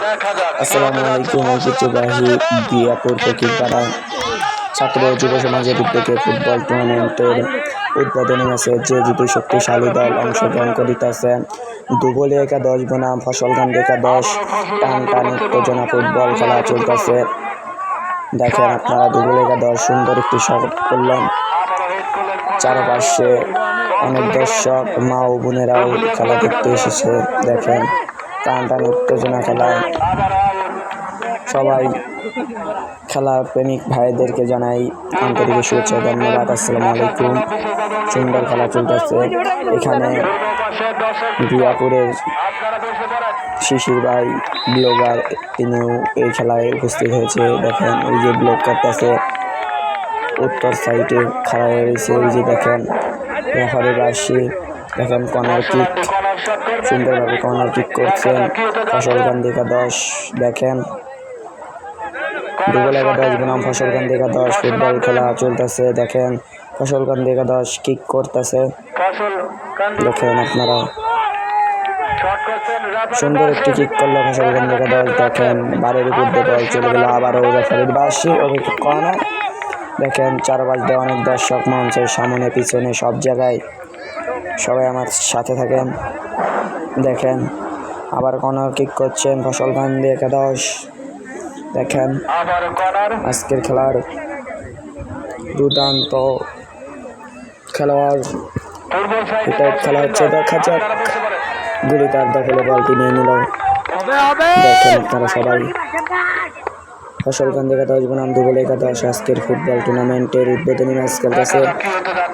আসসালামু আলাইকুম ঐতিহ্যবাহী দিয়াপুর ছাত্র যুব সমাজের উদ্যোগে ফুটবল টুর্নামেন্টের উদ্বোধনী ম্যাচে যে দুটি শক্তিশালী দল অংশগ্রহণ করিতেছে। দুবলি একাদশ বনাম ফসলকান্দ একাদশ টান টান উত্তেজনা ফুটবল খেলা চলতেছে। দেখেন আপনারা, দুবলি একাদশ সুন্দর একটি শট করলেন। চারপাশে অনেক দর্শক, মা ও বোনেরাও খেলা দেখতে এসেছে, দেখেন। টান টান উত্তেজনা খেলা। সবাই খেলার প্রেমিক ভাইদেরকে জানাই আন্তরিক শুভেচ্ছা ধন্যবাদ। আসসালামু আলাইকুম। সুন্দর খেলা চলতেছে। এখানে দিয়াপুরের শিশির ভাই ব্লগার, তিনিও এই খেলায় উপস্থিত হয়েছে। দেখেন, ওই যে ব্লগ করতেছে। উত্তর সাইডে হয়ে রয়েছে। ওই যে দেখেন রেফারি বাসি দেখেন কর্নার কিক সুন্দরভাবে কর্নার কিক করছেন। ফসলকান্দি একাদশ দেখেন। দুবল একাদশ বনাম ফসলকান্দি একাদশ ফুটবল খেলা চলতেছে, দেখেন। ফসলকান্দি একাদশ কিক করতেছে। দেখেন আপনারা। সুন্দর একটি কিক করল ফসলকান্দি একাদশ দেখেন। বারের উপর দিয়ে বল চলে গেল, আবারও রেফারির বাসি অভিযোগ কর্নার। দেখেন, চারপাশ দিয়ে অনেক দর্শক মঞ্চের সামনে, পিছনে, সব জায়গায়। সবাই আমার সাথে থাকেন, দেখেন। আবার কর্নার কিক করছেন, ফসল খান দিয়ে একাদশ, দেখেন। আজকের খেলার দুর্দান্ত খেলোয়াড়। এটা খেলা হচ্ছে দেখা যাক গুলি তার দখলে বলটি নিয়ে নিল। দেখেন আপনারা সবাই। ফসলকান্দি একাদশ বনাম, দুবল একাদশ আজকের ফুটবল টুর্নামেন্টের উদ্বোধনী ম্যাচ খেলতেছে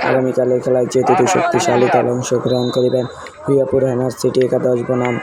আগামীকালের খেলায় যে দুটি শক্তিশালী দল অংশগ্রহণ করিবেন হুইয়াপুর হ্যামার সিটি একাদশ বনাম।